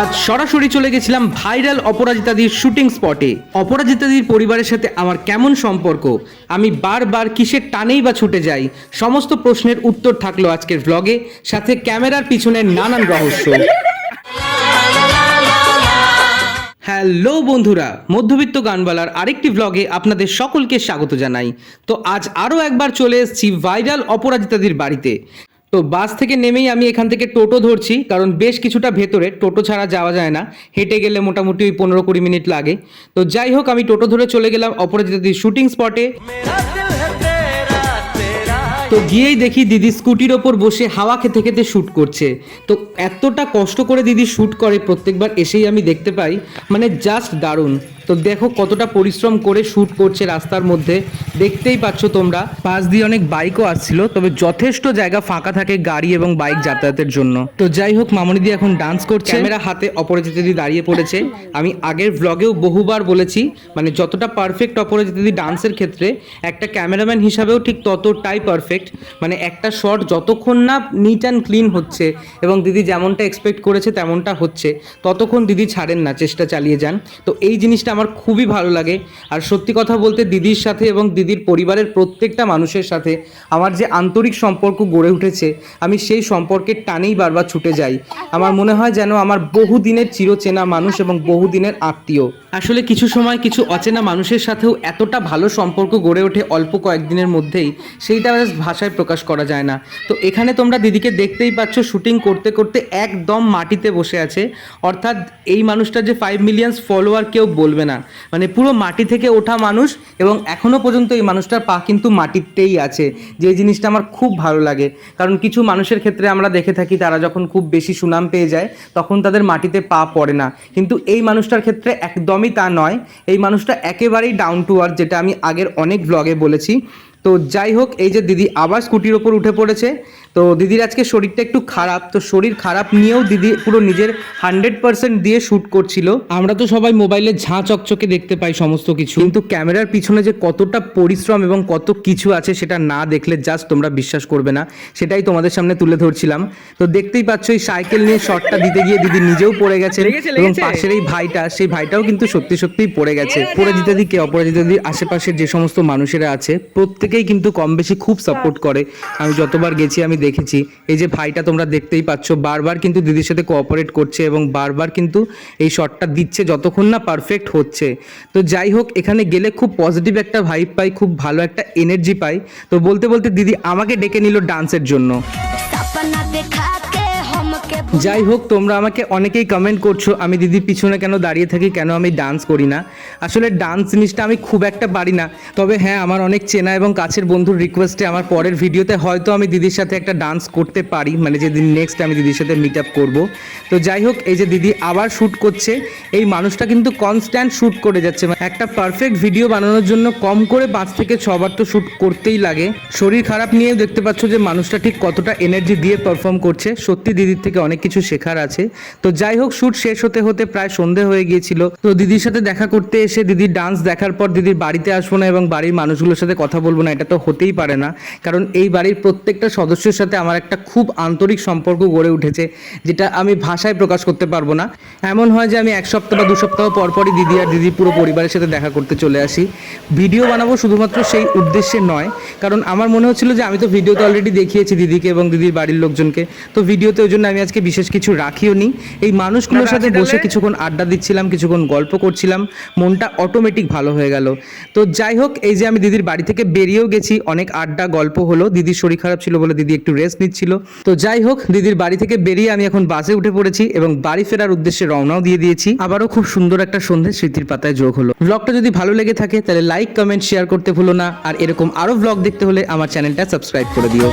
আজ সরাসরি চলে গেছিলাম ভাইরাল অপরাজিতাদির শুটিং স্পটে। অপরাজিতাদির পরিবারের সাথে আমার কেমন সম্পর্ক? আমি বারবার কিসের টানেই বা ছুটে যাই? সমস্ত প্রশ্নের উত্তর থাকল আজকের ব্লগে সাথে ক্যামেরার পিছনের নানান রহস্য। হ্যালো বন্ধুরা, মধ্যবিত্ত গানবালার আরেকটি ব্লগে আপনাদের সকলকে স্বাগত জানাই। তো আজ আরও একবার চলে এসেছি ভাইরাল অপরাজিতাদির বাড়িতে। তো বাস থেকে নেমেই আমি এখান থেকে টোটো ধরছি, কারণ বেশ কিছুটা ভেতরে, টোটো ছাড়া যাওয়া যায় না। হেঁটে গেলে মোটামুটি ওই পনেরো কুড়ি মিনিট লাগে। তো যাই হোক, আমি টোটো ধরে চলে গেলাম অপরাজিতাদির শুটিং স্পটে তো গিয়েই দেখি দিদি স্কুটির ওপর বসে হাওয়া খেতে খেতে শ্যুট করছে। তো এতটা কষ্ট করে দিদি শ্যুট করে, প্রত্যেকবার এসেই আমি দেখতে পাই। মানে জাস্ট দারুণ। তো দেখো কতটা পরিশ্রম করে শ্যুট করছে রাস্তার মধ্যে। দেখতেই পাচ্ছ তোমরা, পাশ দিয়ে অনেক বাইকও আসছিল, তবে যথেষ্ট জায়গা ফাঁকা থাকে গাড়ি এবং বাইক যাতায়াতের জন্য। তো যাই হোক, মামনি এখন ডান্স করছে। ক্যামেরা হাতে অপরাজিতা দি দাঁড়িয়ে পড়েছে। আমি আগের ব্লগেও বহুবার বলেছি মানে যতটা পারফেক্ট অপরাজিতা দি ডান্সের ক্ষেত্রে, একটা ক্যামেরাম্যান হিসাবেও ঠিক ততটাই পারফেক্ট মানে একটা শট যতক্ষণ না নিট অ্যান্ড ক্লিন হচ্ছে, এবং দিদি যেমনটা এক্সপেক্ট করেছে তেমনটা হচ্ছে। ততক্ষণ দিদি ছাড়েন না, চেষ্টা চালিয়ে যান। তো এই জিনিসটা আমার খুবই ভালো লাগে। আর সত্যি কথা বলতে দিদির সাথে এবং দিদির পরিবারের প্রত্যেকটা মানুষের সাথে আমার যে আন্তরিক সম্পর্ক গড়ে উঠেছে, আমি সেই সম্পর্কের টানেই বারবার ছুটে যাই। আমার মনে হয় যেন আমার বহুদিনের চিরচেনা মানুষ এবং বহুদিনের আত্মীয়। আসলে কিছু সময় কিছু অচেনা মানুষের সাথেও এতটা ভালো সম্পর্ক গড়ে ওঠে অল্প কয়েকদিনের মধ্যেই, সেইটা ভাষায় প্রকাশ করা যায় না। তো এখানে তোমরা দিদিকে দেখতেই পাচ্ছ শুটিং করতে করতে একদম মাটিতে বসে আছে। অর্থাৎ এই মানুষটার যে ফাইভ মিলিয়ন্স ফলোয়ার কেউ বলবে না। মানে পুরো মাটি থেকে ওঠা মানুষ এবং এখনও পর্যন্ত এই মানুষটার পা কিন্তু মাটিতেই আছে। যে জিনিসটা আমার খুব ভালো লাগে। কারণ কিছু মানুষের ক্ষেত্রে আমরা দেখে থাকি, তারা যখন খুব বেশি সুনাম পেয়ে যায়, তখন তাদের মাটিতে পা পড়ে না। কিন্তু এই মানুষটার ক্ষেত্রে একদমই তা নয়। এই মানুষটা একেবারেই ডাউন টু আর্থ যেটা আমি আগের অনেক ব্লগে বলেছি। তো যাই হোক এই যে দিদি আবার স্কুটির ওপর উঠে পড়েছে। তো দিদির আজকে শরীরটা একটু খারাপ তো শরীর খারাপ নিয়েও দিদি পুরো নিজের হান্ড্রেড পার্সেন্ট দিয়ে শ্যুট করছিল। আমরা তো সবাই মোবাইলে ঝাঁ চকচকে দেখতে পাই সমস্ত কিছু। কিন্তু ক্যামেরার পিছনে যে কতটা পরিশ্রম এবং কত কিছু আছে সেটা না দেখলে জাস্ট তোমরা বিশ্বাস করবে না সেটাই তোমাদের সামনে তুলে ধরছিলাম। তো দেখতেই পাচ্ছ এই সাইকেল নিয়ে শটটা দিতে গিয়ে দিদি নিজেও পড়ে গেছে এবং পাশের এই ভাইটা সেই ভাইটাও কিন্তু সত্যি সত্যিই পড়ে গেছে। পরাজিতা দিকে অপরাজিতা দির আশেপাশের যে সমস্ত মানুষেরা আছে প্রত্যেকেই কিন্তু কম বেশি খুব সাপোর্ট করে। আমি যতবার গেছি আমি দেখেছি। এই যে ভাইটা তোমরা দেখতেই পাচ্ছ বারবার কিন্তু দিদির সাথে কোঅপারেট করছে এবং বারবার কিন্তু এই শটটা দিচ্ছে যতক্ষণ না পারফেক্ট হচ্ছে। তো যাই হোক এখানে গেলে খুব পজিটিভ একটা ভাইব পাই খুব ভালো একটা এনার্জি পাই। তো বলতে বলতে দিদি আমাকে ডেকে নিল ডান্সের জন্য। যাই হোক, তোমরা আমাকে অনেকেই কমেন্ট করছ, আমি দিদির পিছনে কেন দাঁড়িয়ে থাকি, কেন আমি ডান্স করি না? আসলে ডান্স জিনিসটা আমি খুব একটা পারি না। তবে হ্যাঁ আমার অনেক চেনা এবং কাছের বন্ধুর রিকোয়েস্টে আমার পরের ভিডিওতে হয়তো আমি দিদির সাথে একটা ডান্স করতে পারি মানে যেদিন নেক্সট আমি দিদির সাথে মিট আপ করব। তো যাই হোক, এই যে দিদি আবার শ্যুট করছে, এই মানুষটা কিন্তু কনস্ট্যান্ট শ্যুট করে যাচ্ছে। মানে একটা পারফেক্ট ভিডিও বানানোর জন্য কম করে পাঁচ থেকে ছবার তো শ্যুট করতেই লাগে। শরীর খারাপ নিয়েও দেখতে পাচ্ছ যে মানুষটা ঠিক কতটা এনার্জি দিয়ে পারফর্ম করছে। সত্যি দিদির থেকে অনেক কিছু শেখার আছে। তো যাই হোক শ্যুট শেষ হতে হতে প্রায় সন্ধে হয়ে গিয়েছিল। তো দিদির সাথে দেখা করতে এসে দিদির ডান্স দেখার পর দিদির বাড়িতে আসব না এবং বাড়ির মানুষগুলোর সাথে কথা বলব না, এটা তো হতেই পারে না। কারণ এই বাড়ির প্রত্যেকটা সদস্যের সাথে আমার একটা খুব আন্তরিক সম্পর্ক গড়ে উঠেছে, যেটা আমি ভাষায় প্রকাশ করতে পারব না। এমন হয় যে আমি এক সপ্তাহ বা দু সপ্তাহ পর পরই দিদি আর দিদি পুরো পরিবারের সাথে দেখা করতে চলে আসি। ভিডিও বানাবো শুধুমাত্র সেই উদ্দেশ্যে নয়, কারণ আমার মনে হচ্ছিল যে আমি তো ভিডিওতে অলরেডি দেখিয়েছি দিদিকে এবং দিদির বাড়ির লোকজনকে। তো ভিডিওতে ওই জন্য আমি আজকে বিশেষ কিছু রাখিও নি। এই মানুষগুলোর সাথে বসে কিছুক্ষণ আড্ডা দিচ্ছিলাম কিছুক্ষণ গল্প করছিলাম। মনটা অটোমেটিক ভালো হয়ে গেল। তো যাই হোক এই যে আমি দিদির বাড়ি থেকে বেরিয়েও গেছি অনেক আড্ডা গল্প হলো। দিদির শরীর খারাপ ছিল বলে দিদি একটু রেস্ট নিচ্ছিল। তো যাই হোক দিদির বাড়ি থেকে বেরিয়ে আমি এখন বাসে উঠে পড়েছি এবং বাড়ি ফেরার উদ্দেশ্যে রওনাও দিয়ে দিয়েছি। আবারও খুব সুন্দর একটা সন্ধে স্মৃতির পাতায় যোগ হলো। ব্লগটা যদি ভালো লেগে থাকে তাহলে লাইক কমেন্ট শেয়ার করতে ভুলো না। আর এরকম আরও ব্লগ দেখতে হলে আমার চ্যানেলটা সাবস্ক্রাইব করে দিও।